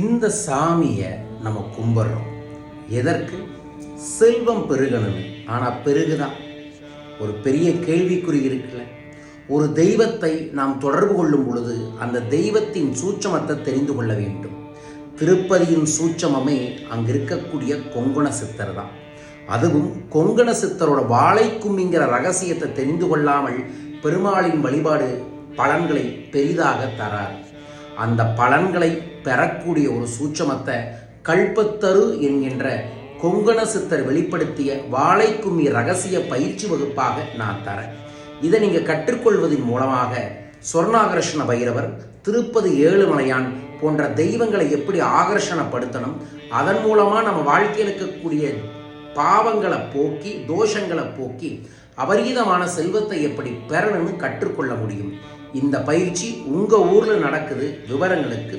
இந்த சாமியை நம்ம கும்பிட்றோம். எதற்கு? செல்வம் பெருகணும்னு ஆனால் பெருகுதான். ஒரு பெரிய கேள்விக்குறி இருக்குல்ல. ஒரு தெய்வத்தை நாம் தொடர்பு கொள்ளும் பொழுது அந்த தெய்வத்தின் சூட்சமத்தை தெரிந்து கொள்ள வேண்டும். திருப்பதியின் சூட்சமமே அங்கு இருக்கக்கூடிய கொங்கண சித்தர் தான். அதுவும் கொங்கண சித்தரோட வாழைக்கும்மிங்கிற ரகசியத்தை தெரிந்து கொள்ளாமல் பெருமாளின் வழிபாடு பலன்களை பெரிதாக தரார். அந்த பலன்களை பெறக்கூடிய ஒரு சூட்சமத்தை கல்பத்தரு என்கின்ற கொங்கண சித்தர் வெளிப்படுத்திய வாழைக்குமி ரகசிய பயிற்சி வகுப்பாக நான் தரேன். இதை நீங்கள் கற்றுக்கொள்வதன் மூலமாக சொர்ணாகர்ஷண பைரவர் திருப்பதி ஏழுமலையான் போன்ற தெய்வங்களை எப்படி ஆகர்ஷணப்படுத்தணும் அதன் மூலமாக நம்ம வாழ்க்கையில் இருக்கக்கூடிய பாவங்களை போக்கி தோஷங்களை போக்கி அபரீதமான செல்வத்தை எப்படி பெறணும்னு கற்றுக்கொள்ள முடியும். இந்த பயிற்சி உங்கள் ஊரில் நடக்குது விவரங்களுக்கு.